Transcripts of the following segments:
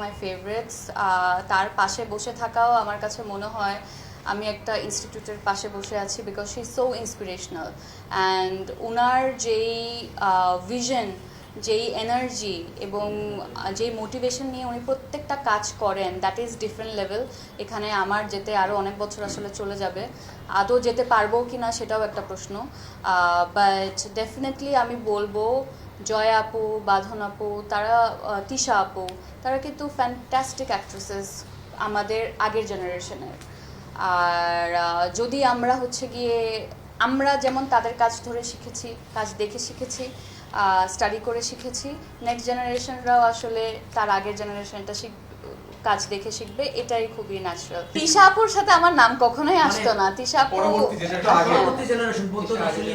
মাই favourites তার পাশে বসে থাকাও আমার কাছে মনে হয় আমি একটা ইনস্টিটিউটের পাশে বসে আছি because she so inspirational and ওনার যেই ভিশন যেই এনার্জি এবং যেই মোটিভেশন নিয়ে উনি প্রত্যেকটা কাজ করেন দ্যাট ইজ ডিফারেন্ট লেভেল এখানে আমার যেতে আরও অনেক বছর আসলে চলে যাবে। আদৌ যেতে পারব কি না সেটাও একটা প্রশ্ন। বাট ডেফিনেটলি আমি বলব জয় আপু বাঁধন আপু তারা তিশা আপু তারা কিন্তু ফ্যান্টাস্টিক অ্যাক্ট্রেসেস আমাদের আগের জেনারেশনের আর যদি আমরা হচ্ছে গিয়ে আমরা যেমন তাদের কাজ ধরে শিখেছি কাজ দেখে শিখেছি স্টাডি করে শিখেছি নেক্সট জেনারেশনরাও আসলে তার আগের জেনারেশনটা শিখ কাজ দেখে শিখবে এটাই খুবই ন্যাচারাল তিশা আপুর সাথে আমার নাম কখনোই আসতো না। তিশা আপু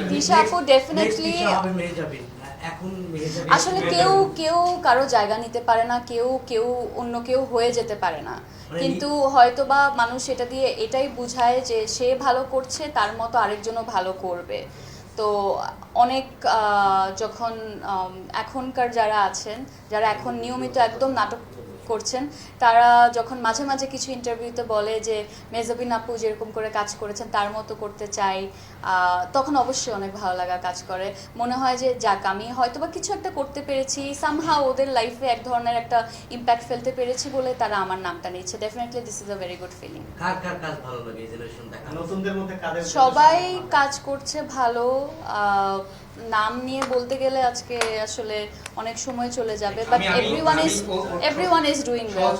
দিশা আপু next- আসলে কেউ কেউ কারও জায়গা নিতে পারে না কেউ কেউ অন্য কেউ হয়ে যেতে পারে না। মানে কিন্তু হয়তোবা মানুষ এটা দিয়ে এটাই বুঝায় যে সে ভালো করছে তার মতো আরেকজনও ভালো করবে। তো অনেক আহ, যখন এখনকার যারা আছেন যারা এখন নিয়মিত একদম নাটক করছেন। তারা যখন মাঝে মাঝে কিছু ইন্টারভিউতে বলে যে মেজাবিন আপু যেরকম করে কাজ করেছেন তার মতো করতে চাই আহ, তখন অবশ্যই অনেক ভালো লাগা কাজ করে। মনে হয় যে যাক আমি হয়তোবা কিছু একটা করতে পেরেছি সামহা ওদের লাইফে এক ধরনের একটা ইম্প্যাক্ট ফেলতে পেরেছি বলে তারা আমার নামটা নিচ্ছে। Definitely this is a very good feeling কার কার কাজ ভালো লাগে এই জেনারেশন দেখা নতুনদের মধ্যে কাদের সবাই কাজ করছে ভালো আহ, নাম নিয়ে বলতে গেলে আজকে আসলে অনেক সময় চলে যাবে but everyone is everyone is doing well